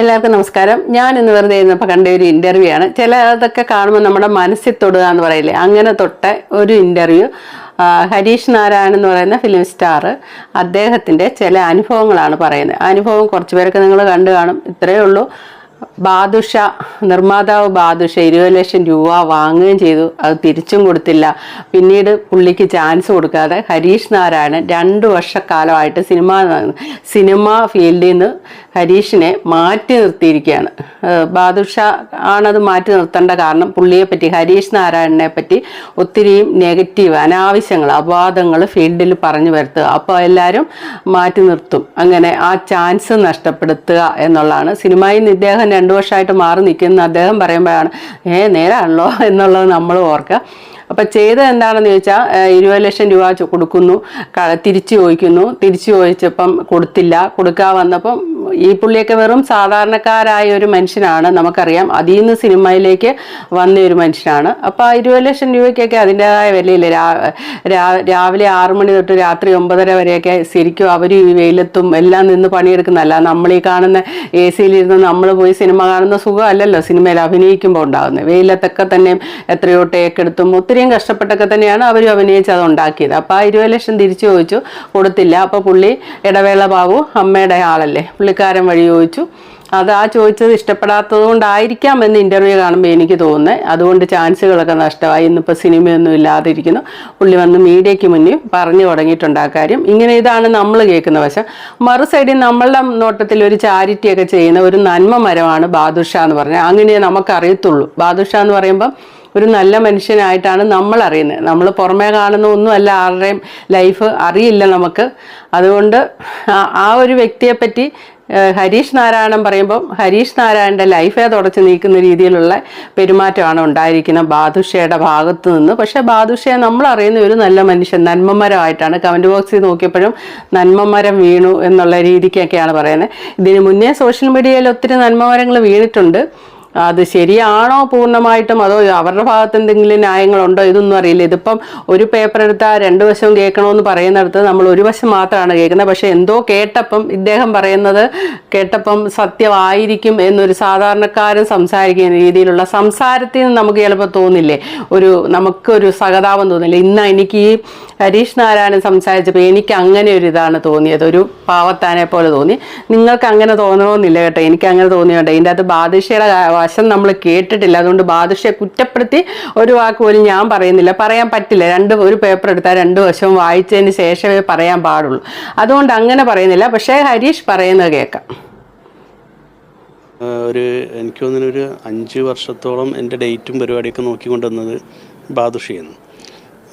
എല്ലാവർക്കും നമസ്കാരം. ഞാൻ ഇന്ന് വെറുതെ ഇരുന്നപ്പോൾ കണ്ട ഒരു ഇന്റർവ്യൂ ആണ്. ചില അതൊക്കെ കാണുമ്പോൾ നമ്മുടെ മനസ്സിൽ തൊടുക എന്ന് പറയില്ലേ? അങ്ങനെ തൊട്ട ഒരു ഇന്റർവ്യൂ ഹരീഷ് നാരായണൻ എന്ന് പറയുന്ന ഫിലിം സ്റ്റാർ അദ്ദേഹത്തിന്റെ ചില അനുഭവങ്ങളാണ് പറയുന്നത്. അനുഭവം കുറച്ച് പേരൊക്കെ നിങ്ങൾ കണ്ടു കാണും. ഇത്രയേ ഉള്ളൂ. ബാദുഷ നിർമ്മാതാവ് ബാദുഷ ഇരുപത് ലക്ഷം രൂപ വാങ്ങുകയും ചെയ്തു. അത് തിരിച്ചും കൊടുത്തില്ല. പിന്നീട് പുള്ളിക്ക് ചാൻസ് കൊടുക്കാതെ ഹരീഷ് നാരായണൻ രണ്ട് വർഷക്കാലമായിട്ട് സിനിമ സിനിമ ഫീൽഡിൽ നിന്ന് ഹരീഷിനെ മാറ്റി നിർത്തിയിരിക്കുകയാണ്. ബാദുഷ ആണത് മാറ്റി നിർത്തേണ്ട കാരണം പുള്ളിയെ പറ്റി ഹരീഷ് നാരായണനെ പറ്റി ഒത്തിരിയും നെഗറ്റീവ് അനാവശ്യങ്ങൾ അപവാദങ്ങൾ ഫീൽഡിൽ പറഞ്ഞു വരുത്തുക. അപ്പോൾ എല്ലാവരും മാറ്റി നിർത്തും. അങ്ങനെ ആ ചാൻസ് നഷ്ടപ്പെടുത്തുക എന്നുള്ളതാണ്. സിനിമയിൽ നിന്ന് ഇദ്ദേഹം രണ്ടു വർഷമായിട്ട് മാറി നിൽക്കുന്ന. അദ്ദേഹം പറയുമ്പോഴാണ് ഏ നേരാണല്ലോ എന്നുള്ളത് നമ്മൾ ഓർക്കുക. അപ്പം ചെയ്തത് എന്താണെന്ന് ചോദിച്ചാൽ ഇരുപത് ലക്ഷം രൂപ കൊടുക്കുന്നു തിരിച്ചു ചോദിക്കുന്നു. തിരിച്ചു ചോദിച്ചപ്പം കൊടുത്തില്ല. കൊടുക്കാൻ വന്നപ്പം ഈ പുള്ളിയൊക്കെ വെറും സാധാരണക്കാരായ ഒരു മനുഷ്യനാണ്. നമുക്കറിയാം അതിൽ നിന്ന് സിനിമയിലേക്ക് വന്ന ഒരു മനുഷ്യനാണ്. അപ്പോൾ ആ ഇരുപത് ലക്ഷം രൂപയ്ക്കൊക്കെ അതിന്റെതായ വിലയില്ല? രാവിലെ ആറു മണി തൊട്ട് രാത്രി ഒമ്പതര വരെയൊക്കെ ശരിക്കും അവർ ഈ വെയിലത്തും എല്ലാം നിന്ന് പണിയെടുക്കുന്നതല്ല നമ്മൾ ഈ കാണുന്ന എ സിയിലിരുന്ന് നമ്മൾ പോയി സിനിമ കാണുന്ന സുഖമല്ലല്ലോ സിനിമയിൽ അഭിനയിക്കുമ്പോൾ ഉണ്ടാകുന്നത് വെയിലത്തൊക്കെ തന്നെ എത്രയോ ടേക്ക് എടുത്തും ഒത്തിരിയും കഷ്ടപ്പെട്ടൊക്കെ തന്നെയാണ് അവരും അഭിനയിച്ച് അത് ഉണ്ടാക്കിയത്. അപ്പോൾ ആ ഇരുപത് ലക്ഷം തിരിച്ചു ചോദിച്ചു കൊടുത്തില്ല. അപ്പോൾ പുള്ളി ഇടവേള ബാബു അമ്മയുടെ ആളല്ലേ? പുള്ളിക്കാരൻ വഴി ചോദിച്ചു. അത് ആ ചോദിച്ചത് ഇഷ്ടപ്പെടാത്തത് കൊണ്ടായിരിക്കാം എന്ന് ഇന്റർവ്യൂ കാണുമ്പോൾ എനിക്ക് തോന്നുന്നത് അതുകൊണ്ട് ചാൻസുകളൊക്കെ നഷ്ടമായി. ഇന്നിപ്പോൾ സിനിമയൊന്നും ഇല്ലാതിരിക്കുന്നു. പുള്ളി വന്ന് മീഡിയയ്ക്ക് മുന്നിൽ പറഞ്ഞു തുടങ്ങിയിട്ടുണ്ട് ആ കാര്യം. ഇങ്ങനെ ഇതാണ് നമ്മൾ കേൾക്കുന്ന വശം മറു സൈഡിൽ നമ്മളുടെ നോട്ടത്തിൽ ഒരു ചാരിറ്റിയൊക്കെ ചെയ്യുന്ന ഒരു നന്മ മരമാണ് ബാദുഷ എന്ന് പറഞ്ഞാൽ. അങ്ങനെ നമുക്കറിയത്തുള്ളൂ. ബാദുഷ എന്ന് പറയുമ്പം ഒരു നല്ല മനുഷ്യനായിട്ടാണ് നമ്മൾ അറിയുന്നത്. നമ്മൾ പുറമേ കാണുന്ന ഒന്നുമല്ല ആരുടെയും ലൈഫ് അറിയില്ല നമുക്ക്. അതുകൊണ്ട് ആ- ഒരു വ്യക്തിയെപ്പറ്റി ഹരീഷ് നാരായണൻ പറയുമ്പം ഹരീഷ് നാരായണന്റെ ലൈഫേ തുടച്ച് നീക്കുന്ന രീതിയിലുള്ള പെരുമാറ്റമാണ് ഉണ്ടായിരിക്കുന്നത്. ബാദുഷയുടെ ഭാഗത്ത് നിന്ന്. പക്ഷേ ബാദുഷയെ നമ്മൾ അറിയുന്ന ഒരു നല്ല മനുഷ്യൻ നന്മമരമായിട്ടാണ്. കമന്റ് ബോക്സിൽ നോക്കിയപ്പോഴും നന്മമരം വീണു എന്നുള്ള രീതിക്കൊക്കെയാണ് പറയുന്നത്. ഇതിന് മുന്നേ സോഷ്യൽ മീഡിയയിൽ ഒത്തിരി നന്മമരങ്ങൾ വീണിട്ടുണ്ട്. അത് ശരിയാണോ പൂർണമായിട്ടും? അതോ അവരുടെ ഭാഗത്ത് എന്തെങ്കിലും ന്യായങ്ങളുണ്ടോ? ഇതൊന്നും അറിയില്ല. ഇതിപ്പം ഒരു പേപ്പർ എടുത്താൽ രണ്ട് വശവും കേൾക്കണമെന്ന് പറയുന്നിടത്ത് നമ്മൾ ഒരു വശം മാത്രമാണ് കേൾക്കുന്നത്. പക്ഷെ എന്തോ കേട്ടപ്പം ഇദ്ദേഹം പറയുന്നത് കേട്ടപ്പം സത്യമായിരിക്കും എന്നൊരു സാധാരണക്കാരൻ സംസാരിക്കുന്ന രീതിയിലുള്ള സംസാരത്തിൽ നിന്ന് നമുക്ക് ചിലപ്പോൾ തോന്നില്ലേ? ഒരു നമുക്കൊരു സഹതാപം തോന്നില്ല? ഇന്ന് എനിക്ക് ഈ ഹരീഷ് നാരായണൻ സംസാരിച്ചപ്പോൾ എനിക്ക് അങ്ങനെ ഒരു ഇതാണ് തോന്നിയത്. ഒരു പാവത്താനെ പോലെ തോന്നി. നിങ്ങൾക്ക് അങ്ങനെ തോന്നണമെന്നില്ല കേട്ടോ. എനിക്ക് അങ്ങനെ തോന്നിയോട്ടെ. ഇതിന്റെ അകത്ത് ബാദുഷയുടെ വശം നമ്മൾ കേട്ടിട്ടില്ല. അതുകൊണ്ട് ബാദുഷയെ കുറ്റപ്പെടുത്തി ഒരു വാക്ക് പോലും ഞാൻ പറയുന്നില്ല. പറയാൻ പറ്റില്ല. രണ്ട് ഒരു പേപ്പർ എടുത്താൽ രണ്ട് വശവും വായിച്ചതിന് ശേഷമേ പറയാൻ പാടുള്ളൂ. അതുകൊണ്ട് അങ്ങനെ പറയുന്നില്ല. പക്ഷേ ഹരീഷ് പറയുന്നത് കേൾക്കാം. ഒരു എനിക്ക് തോന്നുന്നു ഒരു അഞ്ച് വർഷത്തോളം എന്റെ ഡേറ്റും പരിപാടിയൊക്കെ നോക്കിക്കൊണ്ടുവന്നത് ബാദുഷിയെന്ന്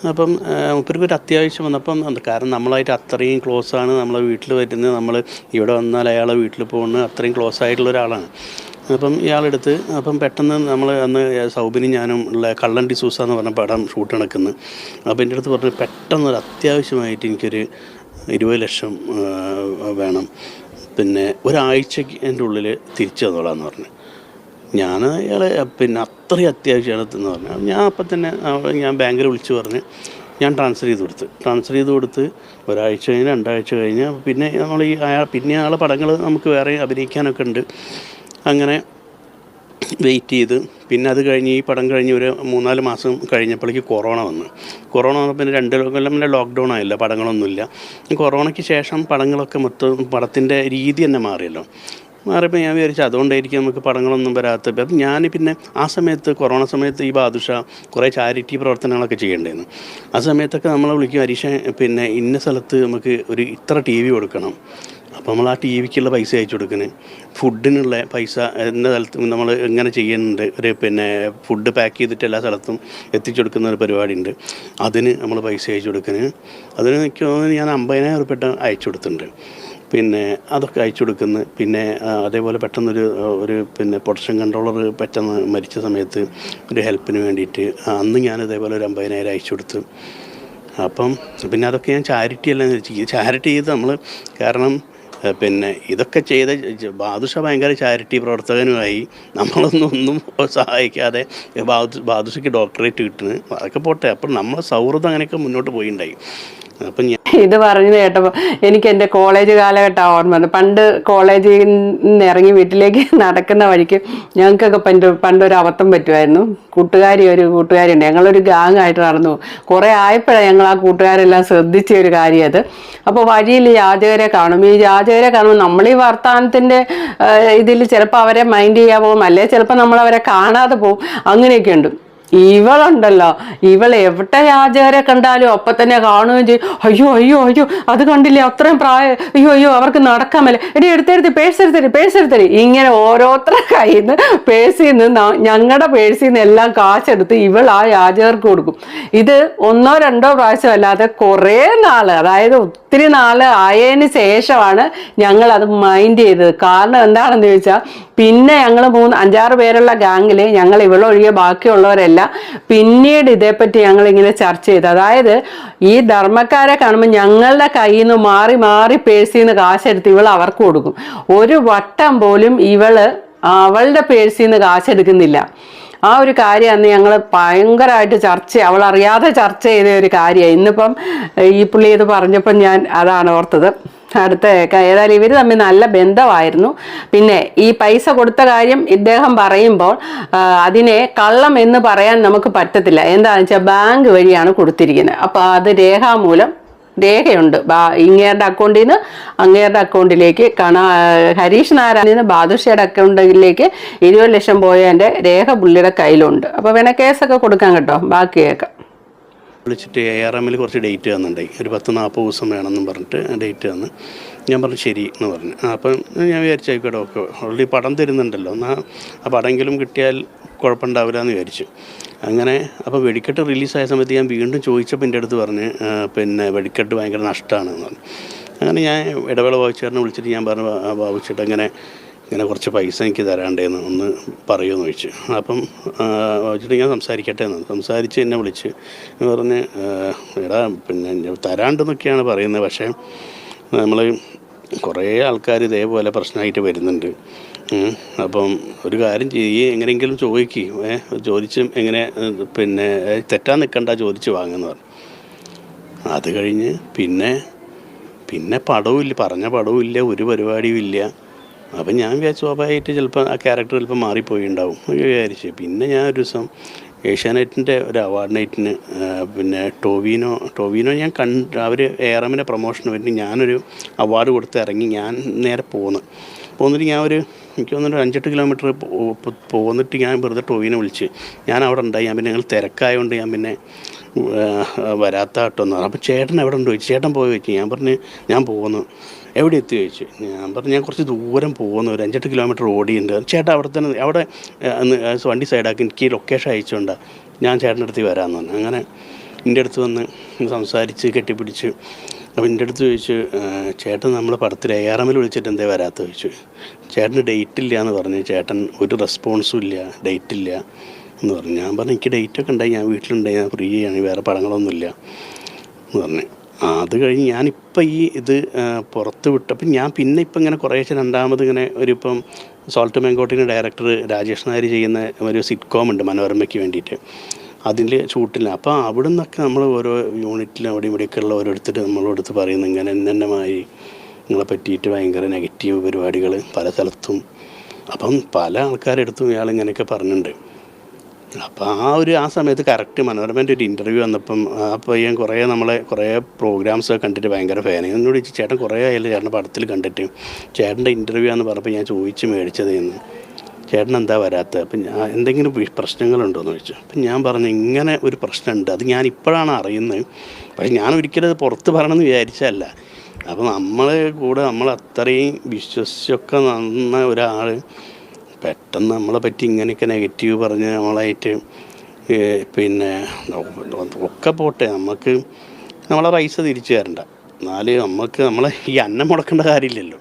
അപ്പം മുപ്പർക്കൊരു അത്യാവശ്യം വന്നപ്പം കാരണം നമ്മളായിട്ട് അത്രയും ക്ലോസ് ആണ് നമ്മളെ വീട്ടിൽ വരുന്നത്. നമ്മൾ ഇവിടെ വന്നാൽ അയാളെ വീട്ടിൽ പോകുന്നത് അത്രയും ക്ലോസ് ആയിട്ടുള്ള ഒരാളാണ്. അപ്പം ഇയാളെടുത്ത് അപ്പം പെട്ടെന്ന് നമ്മൾ അന്ന് സൗബിനി ഞാനും ഉള്ള കള്ളൻ ഡിസൂസ എന്ന് പറഞ്ഞ പടം ഷൂട്ട് നടക്കുന്നു. അപ്പം എന്റെ അടുത്ത് പറഞ്ഞു പെട്ടെന്ന് ഒരു അത്യാവശ്യമായിട്ട് എനിക്കൊരു ഇരുപത് ലക്ഷം വേണം. പിന്നെ ഒരാഴ്ചയ്ക്ക് എന്റെ ഉള്ളിൽ തിരിച്ചു തന്നോളാന്ന് പറഞ്ഞു. ഞാൻ അയാളെ പിന്നെ അത്രയും അത്യാവശ്യമാണ് എന്ന് പറഞ്ഞു. ഞാൻ അപ്പം തന്നെ ഞാൻ ബാങ്കിൽ വിളിച്ചു പറഞ്ഞ് ഞാൻ ട്രാൻസ്ഫർ ചെയ്ത് കൊടുത്ത്. ട്രാൻസ്ഫർ ചെയ്ത് കൊടുത്ത് ഒരാഴ്ച കഴിഞ്ഞ് രണ്ടാഴ്ച കഴിഞ്ഞ് പിന്നെ നമ്മൾ ഈ അയാൾ പിന്നെ അയാളെ പടങ്ങൾ നമുക്ക് വേറെ അഭിനയിക്കാനൊക്കെ ഉണ്ട്. അങ്ങനെ വെയിറ്റ് ചെയ്ത്. പിന്നെ അത് കഴിഞ്ഞ് ഈ പടം കഴിഞ്ഞ് ഒരു മൂന്നാൽ മാസം കഴിഞ്ഞപ്പോഴേക്ക് കൊറോണ വന്നു. കൊറോണ വന്നപ്പോൾ പിന്നെ രണ്ട് കൊല്ലം പിന്നെ ലോക്ക്ഡൗൺ ആയില്ല പടങ്ങളൊന്നുമില്ല. കൊറോണയ്ക്ക് ശേഷം പടങ്ങളൊക്കെ മൊത്തം പടത്തിന്റെ രീതി തന്നെ മാറിയല്ലോ. മാറിയപ്പോൾ ഞാൻ വിചാരിച്ചു അതുകൊണ്ടായിരിക്കും നമുക്ക് പടങ്ങളൊന്നും വരാത്തത്. അപ്പം ഞാൻ പിന്നെ ആ സമയത്ത് കൊറോണ സമയത്ത് ഈ ബാദുഷ കുറേ ചാരിറ്റി പ്രവർത്തനങ്ങളൊക്കെ ചെയ്യേണ്ടായിരുന്നു. ആ സമയത്തൊക്കെ നമ്മളെ വിളിക്കും ഹരീഷ പിന്നെ ഇന്ന സ്ഥലത്ത് നമുക്ക് ഒരു ഇത്ര ടി വി കൊടുക്കണം. അപ്പോൾ നമ്മൾ ആ ടി വിക്കുള്ള പൈസ അയച്ചു കൊടുക്കുന്നത് ഫുഡിനുള്ള പൈസ എന്ന സ്ഥലത്തും നമ്മൾ എങ്ങനെ ചെയ്യുന്നുണ്ട്. ഒരു പിന്നെ ഫുഡ് പാക്ക് ചെയ്തിട്ട് എല്ലാ സ്ഥലത്തും എത്തിച്ചു കൊടുക്കുന്ന ഒരു പരിപാടി ഉണ്ട് അതിന് നമ്മൾ പൈസ അയച്ചു കൊടുക്കുന്നത് അതിന് എനിക്ക് തോന്നുന്നു ഞാൻ അമ്പതിനായിരം ഉറുപ്പിട്ട് അയച്ചു കൊടുത്തിട്ടുണ്ട്. പിന്നെ അതൊക്കെ അയച്ചു കൊടുക്കുന്നു. പിന്നെ അതേപോലെ പെട്ടെന്നൊരു ഒരു പിന്നെ പ്രൊഡക്ഷൻ കൺട്രോളർ പെട്ടെന്ന് മരിച്ച സമയത്ത് ഒരു ഹെൽപ്പിന് വേണ്ടിയിട്ട് അന്ന് ഞാൻ ഇതേപോലെ ഒരു അമ്പതിനായിരം അയച്ചു കൊടുത്തു. അപ്പം പിന്നെ അതൊക്കെ ഞാൻ ചാരിറ്റി അല്ല ചാരിറ്റി ചെയ്ത് നമ്മൾ കാരണം പിന്നെ ഇതൊക്കെ ചെയ്ത ബാദുഷ ഭയങ്കര ചാരിറ്റി പ്രവർത്തകനുമായി നമ്മളൊന്നും ഒന്നും സഹായിക്കാതെ ബാദു ബാദുഷയ്ക്ക് ഡോക്ടറേറ്റ് കിട്ടുന്നു. അതൊക്കെ പോട്ടെ. അപ്പം നമ്മളെ സൗഹൃദം അങ്ങനെയൊക്കെ മുന്നോട്ട് പോയിണ്ടായി. അപ്പം ഇത് പറഞ്ഞു കേട്ടപ്പോൾ എനിക്ക് എന്റെ കോളേജ് കാലഘട്ടം ഓർമ്മ വന്നു. പണ്ട് കോളേജിൽ നിന്ന് ഇറങ്ങി വീട്ടിലേക്ക് നടക്കുന്ന വഴിക്ക് ഞങ്ങൾക്കൊക്കെ പണ്ട് പണ്ടൊരു അബദ്ധം പറ്റുമായിരുന്നു. കൂട്ടുകാരി ഒരു കൂട്ടുകാരിയുണ്ട് ഞങ്ങളൊരു ഗാങ് ആയിട്ട് നടന്നു. കുറേ ആയപ്പോഴാണ് ഞങ്ങൾ ആ കൂട്ടുകാരെല്ലാം ശ്രദ്ധിച്ച ഒരു കാര്യം അത്. അപ്പോൾ വഴിയിൽ യാചകരെ കാണും. ഈ യാചകരെ കാണുമ്പോൾ നമ്മൾ ഈ വർത്തമാനത്തിന്റെ ഇതിൽ ചിലപ്പോൾ അവരെ മൈൻഡ് ചെയ്യാൻ പോകും. അല്ലെ ചിലപ്പോൾ നമ്മൾ അവരെ കാണാതെ പോകും. അങ്ങനെയൊക്കെ ഉണ്ട്. ഇവളുണ്ടല്ലോ. ഇവൾ എവിടെ രാജകരെ കണ്ടാലും അപ്പൊ തന്നെ കാണുകയും ചെയ്യും. അയ്യോ അയ്യോ അയ്യോ അത് കണ്ടില്ലേ? അത്രയും പ്രായം. അയ്യോ അയ്യോ അവർക്ക് നടക്കാൻ മേലെ. എടി എടുത്തെടുത്ത് പേഴ്സ് എടുത്തരി ഇങ്ങനെ ഓരോരുത്തരുടെ കയ്യിൽ നിന്ന് പേഴ്സിൽ നിന്ന് ഞങ്ങളുടെ പേഴ്സിൽ നിന്ന് എല്ലാം കാശെടുത്ത് ഇവൾ ആ രാജകർക്ക് കൊടുക്കും. ഇത് ഒന്നോ രണ്ടോ പ്രാവശ്യം അല്ലാതെ കുറേ നാൾ അതായത് ഒത്തിരി നാൾ ആയതിന് ശേഷമാണ് ഞങ്ങൾ അത് മൈൻഡ് ചെയ്തത്. കാരണം എന്താണെന്ന് ചോദിച്ചാൽ പിന്നെ ഞങ്ങൾ മൂന്ന് അഞ്ചാറ് പേരുള്ള ഗാങ്ങിൽ ഞങ്ങൾ ഇവളൊഴികെ ബാക്കിയുള്ളവരെല്ലാം പിന്നീട് ഇതേപ്പറ്റി ഞങ്ങൾ ഇങ്ങനെ ചർച്ച ചെയ്തു. അതായത് ഈ ധർമ്മക്കാരെ കാണുമ്പോൾ ഞങ്ങളുടെ കയ്യിൽ നിന്ന് മാറി മാറി പേഴ്സിൽ നിന്ന് കാശെടുത്ത് ഇവൾ അവർക്ക് കൊടുക്കും. ഒരു വട്ടം പോലും ഇവൾ അവളുടെ പേഴ്സിൽ നിന്ന് കാശെടുക്കുന്നില്ല. ആ ഒരു കാര്യം അന്ന് ഞങ്ങൾ ഭയങ്കരമായിട്ട് ചർച്ച അവൾ അറിയാതെ ചർച്ച ചെയ്ത ഒരു കാര്യമാണ് ഇന്നിപ്പം ഈ പുള്ളി ഇത് പറഞ്ഞപ്പം ഞാൻ അതാണ് ഓർത്തത്. അടുത്ത ക- ഏതായാലും ഇവർ തമ്മിൽ നല്ല ബന്ധമായിരുന്നു. പിന്നെ ഈ പൈസ കൊടുത്ത കാര്യം ഇദ്ദേഹം പറയുമ്പോൾ അതിനെ കള്ളം എന്ന് പറയാൻ നമുക്ക് പറ്റത്തില്ല. എന്താണെന്ന് വെച്ചാൽ ബാങ്ക് വഴിയാണ് കൊടുത്തിരിക്കുന്നത്. അപ്പോൾ അത് രേഖാമൂലം രേഖയുണ്ട്. ഇങ്ങേരുടെ അക്കൗണ്ടിൽ നിന്ന് അങ്ങേരുടെ അക്കൗണ്ടിലേക്ക് കണ ഹരീഷ് നാരായണിൽ നിന്ന് ബാദുഷയുടെ അക്കൗണ്ടിലേക്ക് ഇരുപത് ലക്ഷം പോയതിന്റെ രേഖ പുള്ളിയുടെ കയ്യിലുണ്ട്. അപ്പോൾ വേണേൽ കേസൊക്കെ കൊടുക്കാൻ കേട്ടോ. ബാക്കി കേൾക്കാം. വിളിച്ചിട്ട് എ ആർ എമ്മിൽ കുറച്ച് ഡേറ്റ് തന്നിട്ടുണ്ടായി ഒരു പത്ത് നാൽപ്പത് ദിവസം വേണമെന്നും പറഞ്ഞിട്ട് ഡേറ്റ് തന്ന്. ഞാൻ പറഞ്ഞു ശരി എന്ന് പറഞ്ഞു. അപ്പം ഞാൻ വിചാരിച്ചായിക്കോട്ടെ ഓക്കെ. ഓൾറെഡി പടം തരുന്നുണ്ടല്ലോ. എന്നാൽ ആ പടമെങ്കിലും കിട്ടിയാൽ കുഴപ്പമുണ്ടാവില്ല എന്ന് വിചാരിച്ചു. അങ്ങനെ അപ്പോൾ വെടിക്കെട്ട് റിലീസായ സമയത്ത് ഞാൻ വീണ്ടും ചോദിച്ചപ്പോൾ എന്റെ അടുത്ത് പറഞ്ഞ് പിന്നെ വെടിക്കെട്ട് ഭയങ്കര നഷ്ടമാണെന്ന് പറഞ്ഞു. അങ്ങനെ ഞാൻ ഇടവേള വായിച്ചേട്ടനെ വിളിച്ചിട്ട് ഞാൻ പറഞ്ഞു വായിച്ചിട്ട് അങ്ങനെ ഇങ്ങനെ കുറച്ച് പൈസ എനിക്ക് തരാണ്ടേന്ന് ഒന്ന് പറയുമെന്ന് ചോദിച്ചു. അപ്പം വെച്ചിട്ട് ഞാൻ സംസാരിക്കട്ടെ എന്ന് സംസാരിച്ച് എന്നെ വിളിച്ച് എന്ന് പറഞ്ഞ് എടാ പിന്നെ തരാണ്ടെന്നൊക്കെയാണ് പറയുന്നത്. പക്ഷേ നമ്മൾ കുറേ ആൾക്കാർ ഇതേപോലെ പ്രശ്നമായിട്ട് വരുന്നുണ്ട്. അപ്പം ഒരു കാര്യം ചെയ്യ് എങ്ങനെയെങ്കിലും ചോദിക്ക്. ഏ ചോദിച്ച് എങ്ങനെ പിന്നെ തെറ്റാൻ നിൽക്കണ്ട ചോദിച്ച് വാങ്ങുന്നു പറഞ്ഞു. അത് കഴിഞ്ഞ് പിന്നെ പിന്നെ പടവും ഇല്ല പറഞ്ഞ പടവും ഇല്ല ഒരു പരിപാടിയും ഇല്ല. അപ്പം ഞാൻ വിചാരിച്ചു സ്വാഭാവികമായിട്ട് ചിലപ്പോൾ ആ ക്യാരക്ടർ ചിലപ്പോൾ മാറിപ്പോയി ഉണ്ടാവും വിചാരിച്ചു. പിന്നെ ഞാൻ ഒരു ദിവസം ഏഷ്യാനെറ്റിന്റെ ഒരു അവാർഡ് നൈറ്റിന് പിന്നെ ടോവിനോ ടോവിനോ ഞാൻ കണ്ട് അവർ എയറമിന്റെ പ്രൊമോഷന് വേണ്ടി ഞാനൊരു അവാർഡ് കൊടുത്ത് ഇറങ്ങി ഞാൻ നേരെ പോകുന്നു പോന്നിട്ട് ഞാൻ ഒരു എനിക്ക് തോന്നുന്നു അഞ്ചെട്ട് കിലോമീറ്റർ പോന്നിട്ട് ഞാൻ വെറുതെ ടോവിനെ വിളിച്ച്. ഞാൻ അവിടെ ഉണ്ടായി. ഞാൻ പിന്നെ ഞങ്ങൾ തിരക്കായതുകൊണ്ട് ഞാൻ പിന്നെ വരാത്ത കേട്ടോ എന്ന് പറഞ്ഞു. അപ്പോൾ ചേട്ടൻ എവിടെ ഉണ്ട് ചോദിച്ചു. ചേട്ടൻ പോയി ചോദിച്ചു. ഞാൻ പറഞ്ഞ് ഞാൻ പോകുന്നു എവിടെ എത്തി ചോദിച്ചു. ഞാൻ പറഞ്ഞു ഞാൻ കുറച്ച് ദൂരം പോകുന്നു ഒരു അഞ്ചെട്ട് കിലോമീറ്റർ ഓടിയുണ്ട്. ചേട്ടൻ അവിടെ തന്നെ അവിടെ വണ്ടി സൈഡാക്കി എനിക്ക് ലൊക്കേഷൻ അയച്ചുകൊണ്ടാണ് ഞാൻ ചേട്ടന്റെ അടുത്ത് വരാമെന്ന് പറഞ്ഞു. അങ്ങനെ എന്റെ അടുത്ത് വന്ന് സംസാരിച്ച് കെട്ടിപ്പിടിച്ച് അപ്പോൾ എന്റെ അടുത്ത് ചോദിച്ചു "ഏഹ്, ചേട്ടൻ നമ്മളെ പടത്തിൽ എ ആർ എമ്മിൽ വിളിച്ചിട്ട് എന്തേ വരാത്ത? ചോദിച്ചു. ചേട്ടന് ഡേറ്റ് ഇല്ല എന്ന് പറഞ്ഞു. ചേട്ടൻ ഒരു റെസ്പോൺസും ഇല്ല ഡേറ്റ് ഇല്ല എന്ന് പറഞ്ഞു. ഞാൻ പറഞ്ഞു എനിക്ക് ഡേറ്റ് ഒക്കെ ഉണ്ടായി ഞാൻ വീട്ടിലുണ്ടായി ഞാൻ ഫ്രീ ആണ് വേറെ പടങ്ങളൊന്നുമില്ല എന്ന് പറഞ്ഞു. അത് കഴിഞ്ഞ് ഞാനിപ്പോൾ ഈ ഇത് പുറത്ത് വിട്ടപ്പോൾ ഞാൻ പിന്നെ ഇപ്പം ഇങ്ങനെ കുറേശ്ശെ രണ്ടാമത് ഇങ്ങനെ ഒരു ഇപ്പം സോൾട്ട് മെങ്കോട്ടിന്റെ ഡയറക്ടർ രാജേഷ് നായർ ചെയ്യുന്ന ഒരു സിറ്റ്കോം ഉണ്ട് മനോരമയ്ക്ക് വേണ്ടിയിട്ട്. അതിൽ ചൂട്ടില്ല. അപ്പോൾ അവിടെ നിന്നൊക്കെ നമ്മൾ ഓരോ യൂണിറ്റിലും അവിടെ ഇവിടെയൊക്കെ ഉള്ള ഓരോരുത്തർ അടുത്ത് പറയുന്നത് ഇങ്ങനെ എന്നെന്നമായി നിങ്ങളെ പറ്റിയിട്ട് ഭയങ്കര നെഗറ്റീവ് പരിപാടികൾ പല സ്ഥലത്തും. അപ്പം പല ആൾക്കാരെടുത്തും ഇയാൾ ഇങ്ങനെയൊക്കെ പറഞ്ഞിട്ടുണ്ട് അപ്പോൾ ആ ഒരു ആ സമയത്ത് കറക്റ്റ് മനോരമന്റെ ഒരു ഇന്റർവ്യൂ വന്നപ്പം ആ പയ്യൻ കുറേ നമ്മളെ കുറേ പ്രോഗ്രാംസ് കണ്ടിട്ട് ഭയങ്കര ഫാനായി എന്നോട് ചേട്ടൻ കുറേ ആയാലും ചേട്ടന്റെ പടത്തിൽ കണ്ടിട്ട്. ചേട്ടന്റെ ഇന്റർവ്യൂ ആണെന്ന് പറഞ്ഞപ്പോൾ ഞാൻ ചോദിച്ച് മേടിച്ചതേന്ന്. ചേട്ടൻ എന്താ വരാത്തത്? അപ്പം ഞാൻ എന്തെങ്കിലും പ്രശ്നങ്ങളുണ്ടോ എന്ന് ചോദിച്ചു. അപ്പം ഞാൻ പറഞ്ഞു ഇങ്ങനെ ഒരു പ്രശ്നമുണ്ട്. അത് ഞാൻ ഇപ്പോഴാണ് അറിയുന്നത്. പക്ഷെ ഞാൻ ഒരിക്കലും അത് പുറത്ത് പറയണമെന്ന് വിചാരിച്ചല്ല അപ്പോൾ നമ്മൾ കൂടെ നമ്മൾ അത്രയും വിശ്വസിച്ചൊക്കെ നന്ന ഒരാൾ പെട്ടെന്ന് നമ്മളെ പറ്റി ഇങ്ങനെയൊക്കെ നെഗറ്റീവ് പറഞ്ഞ് നമ്മളായിട്ട് പിന്നെ ഒക്കെ പോട്ടെ. നമുക്ക് നമ്മളെ പൈസ തിരിച്ചു തരണ്ട. എന്നാൽ നമുക്ക് നമ്മളെ ഈ അന്നം മുടക്കേണ്ട കാര്യമില്ലല്ലോ.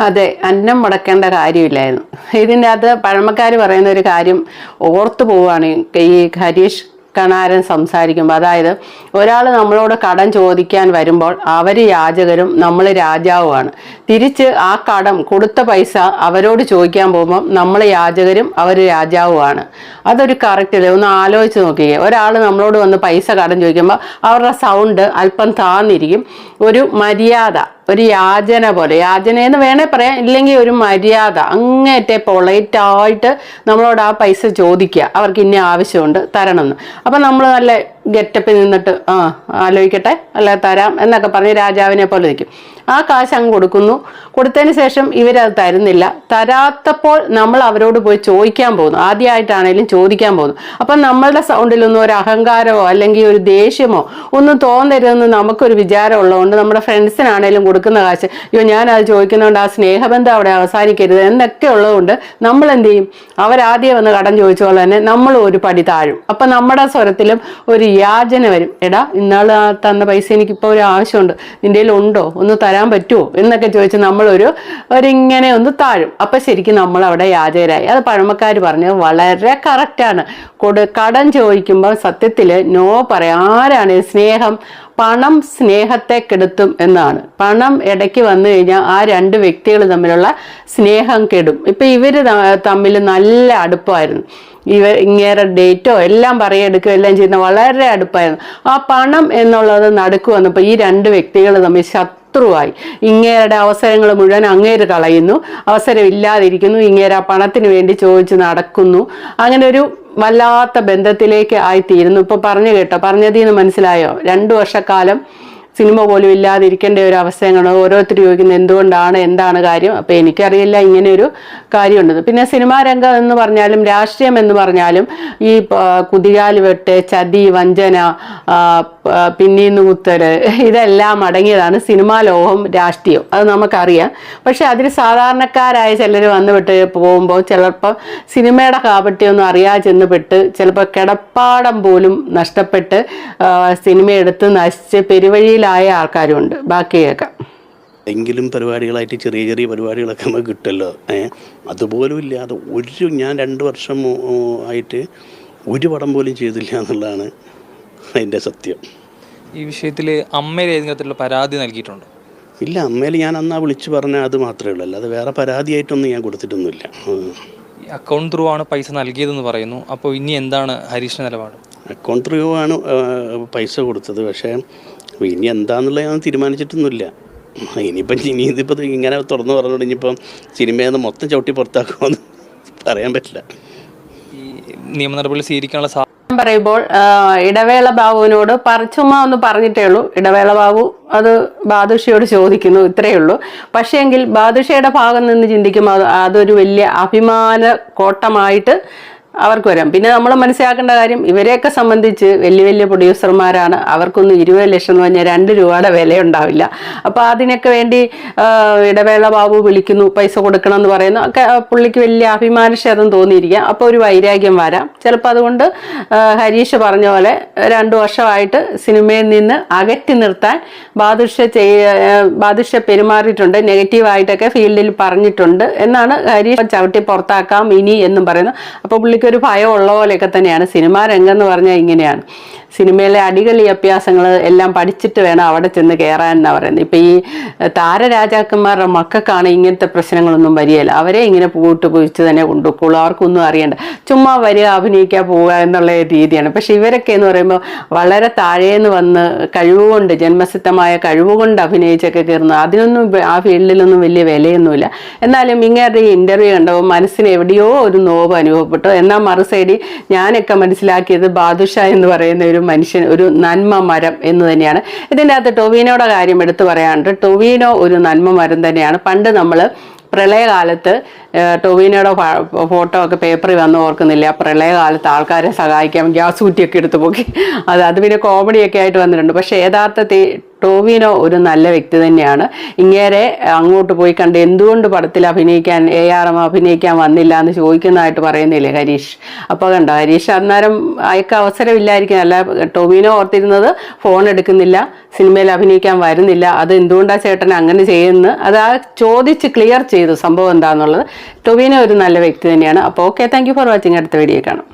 അതെ അന്നം മുടക്കേണ്ട കാര്യമില്ലായിരുന്നു. ഇതിന്റെ അകത്ത് പഴമക്കാർ പറയുന്ന ഒരു കാര്യം ഓർത്തു പോവുകയാണ്. ഈ ഹരീഷ് കണാരൻ സംസാരിക്കുമ്പോൾ അതായത് ഒരാൾ നമ്മളോട് കടം ചോദിക്കാൻ വരുമ്പോൾ അവർ യാചകരും നമ്മൾ രാജാവുമാണ്. തിരിച്ച് ആ കടം കൊടുത്ത പൈസ അവരോട് ചോദിക്കാൻ പോകുമ്പോൾ നമ്മൾ യാചകരും അവർ രാജാവുമാണ്. അതൊരു കറക്റ്റ് ഒന്ന് ആലോചിച്ച് നോക്കിയേ ഒരാൾ നമ്മളോട് വന്ന് പൈസ കടം ചോദിക്കുമ്പോൾ അവരുടെ സൗണ്ട് അല്പം താന്നിരിക്കും. ഒരു മര്യാദ. ഒരു യാചന പോലെ. യാചന എന്ന് വേണേൽ പറയാം ഇല്ലെങ്കിൽ ഒരു മര്യാദ. അങ്ങേറ്റെ പൊളൈറ്റ് ആയിട്ട് നമ്മളോട് ആ പൈസ ചോദിക്കുക. അവർക്ക് ഇന്ന ആവശ്യമുണ്ട് തരണമെന്ന്. അപ്പം നമ്മൾ നല്ല ഗെറ്റപ്പിൽ നിന്നിട്ട് ആ ആലോചിക്കട്ടെ അല്ല തരാം എന്നൊക്കെ പറഞ്ഞ് രാജാവിനെ പോലെ നിൽക്കും. ആ കാശ് അങ്ങ് കൊടുക്കുന്നു. കൊടുത്തതിന് ശേഷം ഇവരത് തരുന്നില്ല. തരാത്തപ്പോൾ നമ്മൾ അവരോട് പോയി ചോദിക്കാൻ പോകുന്നു. ആദ്യമായിട്ടാണേലും ചോദിക്കാൻ പോകുന്നു. അപ്പം നമ്മളുടെ സൗണ്ടിലൊന്നും ഒരു അഹങ്കാരമോ അല്ലെങ്കിൽ ഒരു ദേഷ്യമോ ഒന്നും തോന്നരുതെന്ന് നമുക്കൊരു വിചാരം ഉള്ളതുകൊണ്ട് നമ്മുടെ ഫ്രണ്ട്സിനാണേലും കൊടുക്കുന്ന കാശ് അയ്യോ ഞാനത് ചോദിക്കുന്നതുകൊണ്ട് ആ സ്നേഹബന്ധം അവിടെ അവസാനിക്കരുത് എന്നൊക്കെ ഉള്ളതുകൊണ്ട് നമ്മൾ എന്ത് ചെയ്യും? അവരാദ്യം വന്ന് കടം ചോദിച്ചപ്പോൾ തന്നെ നമ്മളും ഒരു പടി താഴും. അപ്പം നമ്മുടെ സ്വരത്തിലും ഒരു യാചന വരും. എടാ ഇന്നാൾ തന്ന പൈസ എനിക്കിപ്പോൾ ഒരു ആവശ്യമുണ്ട്. നിന്റെ ഉണ്ടോ ഒന്ന് തരാൻ പറ്റുമോ എന്നൊക്കെ ചോദിച്ച് നമ്മളൊരു ഒരിങ്ങനെ ഒന്ന് താഴും. അപ്പം ശരിക്കും നമ്മൾ അവിടെ യാചകരായി. അത് പഴമക്കാർ പറഞ്ഞത് വളരെ കറക്റ്റാണ് കൊടു കടം ചോദിക്കുമ്പോൾ സത്യത്തിൽ നോ പറയാം ആരാണ്? സ്നേഹം പണം സ്നേഹത്തെ കെടുത്തും എന്നാണ്. പണം ഇടയ്ക്ക് വന്നു കഴിഞ്ഞാൽ ആ രണ്ട് വ്യക്തികൾ തമ്മിലുള്ള സ്നേഹം കെടും. ഇപ്പം ഇവർ തമ്മിൽ നല്ല അടുപ്പമായിരുന്നു ഇവ ഇങ്ങേറെ ഡേറ്റോ എല്ലാം പറയെടുക്കുകയോ എല്ലാം ചെയ്യുന്ന വളരെ അടുപ്പായിരുന്നു. ആ പണം എന്നുള്ളത് നടുക്ക് വന്നപ്പോൾ ഈ രണ്ട് വ്യക്തികൾ തമ്മിൽ ശത്രുവായി. ഇങ്ങേരുടെ അവസരങ്ങൾ മുഴുവൻ അങ്ങേര് കളയുന്നു. അവസരം ഇല്ലാതിരിക്കുന്നു ഇങ്ങേര് പണത്തിന് വേണ്ടി ചോദിച്ച് നടക്കുന്നു. അങ്ങനെ ഒരു വല്ലാത്ത ബന്ധത്തിലേക്ക് ആയിത്തീരുന്നു. ഇപ്പൊ പറഞ്ഞു കേട്ടോ പറഞ്ഞതിൽ മനസ്സിലായോ? രണ്ടു വർഷക്കാലം സിനിമ പോലും ഇല്ലാതിരിക്കേണ്ട ഒരു അവസ്ഥയാണ് ഓരോരുത്തർ ചോദിക്കുന്നത് എന്തുകൊണ്ടാണ് എന്താണ് കാര്യം? അപ്പോൾ എനിക്കറിയില്ല ഇങ്ങനെ ഒരു കാര്യമുണ്ടെന്ന് പിന്നെ സിനിമാ രംഗം എന്ന് പറഞ്ഞാലും രാഷ്ട്രീയം എന്ന് പറഞ്ഞാലും ഈ കുതികാൽ വെട്ട് ചതി വഞ്ചന പിന്നീന്ന് കുത്തൽ ഇതെല്ലാം അടങ്ങിയതാണ് സിനിമാ ലോകം രാഷ്ട്രീയം. അത് നമുക്കറിയാം. പക്ഷെ അതിൽ സാധാരണക്കാരായ ചിലർ വന്നുവിട്ട് പോകുമ്പോൾ ചിലപ്പോൾ സിനിമയുടെ കാപട്യമൊന്നും അറിയാതെ ചെന്നുപെട്ട് ചിലപ്പോൾ കിടപ്പാടം പോലും നഷ്ടപ്പെട്ട് സിനിമ എടുത്ത് നശിച്ച് പെരുവഴിയിലായ ആൾക്കാരും ഉണ്ട് ബാക്കിയൊക്കെ. എങ്കിലും പരിപാടികളായിട്ട് ചെറിയ ചെറിയ പരിപാടികളൊക്കെ നമുക്ക് കിട്ടുമല്ലോ ഏ? അതുപോലും ഇല്ലാതെ ഒരു ഞാൻ രണ്ട് വർഷം ആയിട്ട് ഒരു പടം പോലും ചെയ്തില്ല എന്നുള്ളതാണ് അതിന്റെ സത്യം. ഈ വിഷയത്തിൽ അമ്മയിൽ ഏതെങ്കിലും തരത്തിലുള്ള പരാതി നൽകിയിട്ടുണ്ടോ? ഇല്ല അമ്മയിൽ ഞാൻ അന്നാ വിളിച്ചു പറഞ്ഞ അത് മാത്രമേ ഉള്ളൂ. അല്ലാതെ വേറെ പരാതിയായിട്ടൊന്നും ഞാൻ കൊടുത്തിട്ടൊന്നുമില്ല. അക്കൗണ്ട് ത്രൂ ആണ് പൈസ നൽകിയതെന്ന് പറയുന്നു. അപ്പോൾ ഇനി എന്താണ് ഹരീഷ് നിലപാട്? അക്കൗണ്ട് ത്രൂ ആണ് പൈസ കൊടുത്തത്. പക്ഷേ ഇനി എന്താണെന്നുള്ളത് ഞാൻ തീരുമാനിച്ചിട്ടൊന്നുമില്ല. ഇനിയിപ്പം ഇനി ഇതിപ്പോൾ ഇങ്ങനെ തുറന്നു പറഞ്ഞുകൊണ്ട് ഇനിയിപ്പം സിനിമയിൽ നിന്ന് മൊത്തം ചവിട്ടി പുറത്താക്കുമെന്ന് പറയാൻ പറ്റില്ല. ഈ നിയമ നടപടികൾ സ്വീകരിക്കാനുള്ള പറയുമ്പോൾ ഇടവേള ബാബുവിനോട് ചുമ്മാ ഒന്ന് പറഞ്ഞിട്ടേ ഉള്ളൂ. ഇടവേള ബാബു അത് ബാദുഷയോട് ചോദിക്കുന്നു ഇത്രയേ ഉള്ളൂ. പക്ഷേ എങ്കിൽ ബാദുഷയുടെ ഭാഗം നിന്ന് ചിന്തിക്കുമ്പോൾ അത് അതൊരു വലിയ അഭിമാന കോട്ടമായിട്ട് അവർക്ക് വരാം. പിന്നെ നമ്മൾ മനസ്സിലാക്കേണ്ട കാര്യം ഇവരെയൊക്കെ സംബന്ധിച്ച് വലിയ വലിയ പ്രൊഡ്യൂസർമാരാണ് അവർക്കൊന്നും ഇരുപത് ലക്ഷം എന്ന് പറഞ്ഞാൽ രണ്ട് രൂപയുടെ വിലയുണ്ടാവില്ല. അപ്പോൾ അതിനൊക്കെ വേണ്ടി ഇടവേള ബാബു വിളിക്കുന്നു പൈസ കൊടുക്കണം എന്ന് പറയുന്നു. ഒക്കെ പുള്ളിക്ക് വലിയ അഭിമാനക്ഷേതം തോന്നിയിരിക്കാം അപ്പോൾ ഒരു വൈരാഗ്യം വരാം. ചിലപ്പോൾ അതുകൊണ്ട് ഹരീഷ് പറഞ്ഞ പോലെ രണ്ടു വർഷമായിട്ട് സിനിമയിൽ നിന്ന് അകറ്റി നിർത്താൻ ബാദുഷ ചെയ്യ ബാദുഷ പെരുമാറിയിട്ടുണ്ട്. നെഗറ്റീവായിട്ടൊക്കെ ഫീൽഡിൽ പറഞ്ഞിട്ടുണ്ട് എന്നാണ് ഹരീഷ് ചവിട്ടി പുറത്താക്കാം ഇനി എന്നും പറയുന്നത്. അപ്പോൾ പുള്ളിക്ക് ഒരു ഭയം ഉള്ള പോലെയൊക്കെ തന്നെയാണ്. സിനിമാ രംഗം എന്ന് പറഞ്ഞാൽ ഇങ്ങനെയാണ്. സിനിമയിലെ അടികളി അഭ്യാസങ്ങൾ എല്ലാം പഠിച്ചിട്ട് വേണം അവിടെ ചെന്ന് കയറാൻ എന്നാണ് പറയുന്നത് ഇപ്പം ഈ താരരാജാക്കന്മാരുടെ മക്കൾക്കാണ് ഇങ്ങനത്തെ പ്രശ്നങ്ങളൊന്നും വരികയില്ല. അവരെ ഇങ്ങനെ പോയിട്ട് പൊഴിച്ച് തന്നെ കൊണ്ടുപോകുള്ളൂ. അവർക്കൊന്നും അറിയണ്ട. ചുമ്മാ വരിക അഭിനയിക്കാൻ പോവുക എന്നുള്ള രീതിയാണ്. പക്ഷെ ഇവരൊക്കെ എന്ന് പറയുമ്പോൾ വളരെ താഴേന്ന് വന്ന് കഴിവുകൊണ്ട് ജന്മസിദ്ധമായ കഴിവുകൊണ്ട് അഭിനയിച്ചൊക്കെ കയറുന്നു. അതിനൊന്നും ആ ഫീൽഡിലൊന്നും വലിയ വിലയൊന്നുമില്ല. എന്നാലും ഇങ്ങേരുടെ ഇന്റർവ്യൂ കണ്ടപ്പോൾ മനസ്സിന് എവിടെയോ ഒരു നോവ് അനുഭവപ്പെട്ടു. എന്നാൽ മറു സൈഡിൽ ഞാനൊക്കെ മനസ്സിലാക്കിയത് ബാദുഷ എന്ന് പറയുന്ന ഒരു മനുഷ്യൻ ഒരു നന്മ മരം എന്ന് തന്നെയാണ്. ഇതിന്റെ അകത്ത് ടൊവീനോയുടെ കാര്യം എടുത്തു പറയാനുണ്ട്. ടൊവീനോ ഒരു നന്മ മരം തന്നെയാണ്. പണ്ട് നമ്മൾ പ്രളയകാലത്ത് ടൊവീനോയുടെ ഫോട്ടോ ഒക്കെ പേപ്പറിൽ വന്ന് ഓർക്കുന്നില്ല? പ്രളയകാലത്ത് ആൾക്കാരെ സഹായിക്കാൻ ഗ്യാസ് കുറ്റിയൊക്കെ എടുത്തു പോക്കി. അത് അത് പിന്നെ കോമഡിയൊക്കെ ആയിട്ട് വന്നിട്ടുണ്ട്. പക്ഷേ യഥാർത്ഥത്തിൽ ടോവിനോ ഒരു നല്ല വ്യക്തി തന്നെയാണ്. ഇങ്ങേരെ അങ്ങോട്ട് പോയി കണ്ട് എന്തുകൊണ്ട് പടത്തിൽ അഭിനയിക്കാൻ എ ആർ എം അഭിനയിക്കാൻ വന്നില്ല എന്ന് ചോദിക്കുന്നതായിട്ട് പറയുന്നില്ലേ ഹരീഷ്? അപ്പോൾ കണ്ടോ ഹരീഷ് അന്നേരം അയക്ക അവസരമില്ലായിരിക്കും. അല്ല ടോവിനോ ഓർത്തിരുന്നത് ഫോൺ എടുക്കുന്നില്ല സിനിമയിൽ അഭിനയിക്കാൻ വരുന്നില്ല. അത് എന്തുകൊണ്ടാണ് ചേട്ടൻ അങ്ങനെ ചെയ്യുന്നത്? അത് ആ ചോദിച്ച് ക്ലിയർ ചെയ്തു സംഭവം എന്താണെന്നുള്ളത് ടൊവിനോ ഒരു നല്ല വ്യക്തി തന്നെയാണ്. അപ്പോൾ ഓക്കെ താങ്ക് ഫോർ വാച്ചിങ്. അടുത്ത വീഡിയോ കാണാം.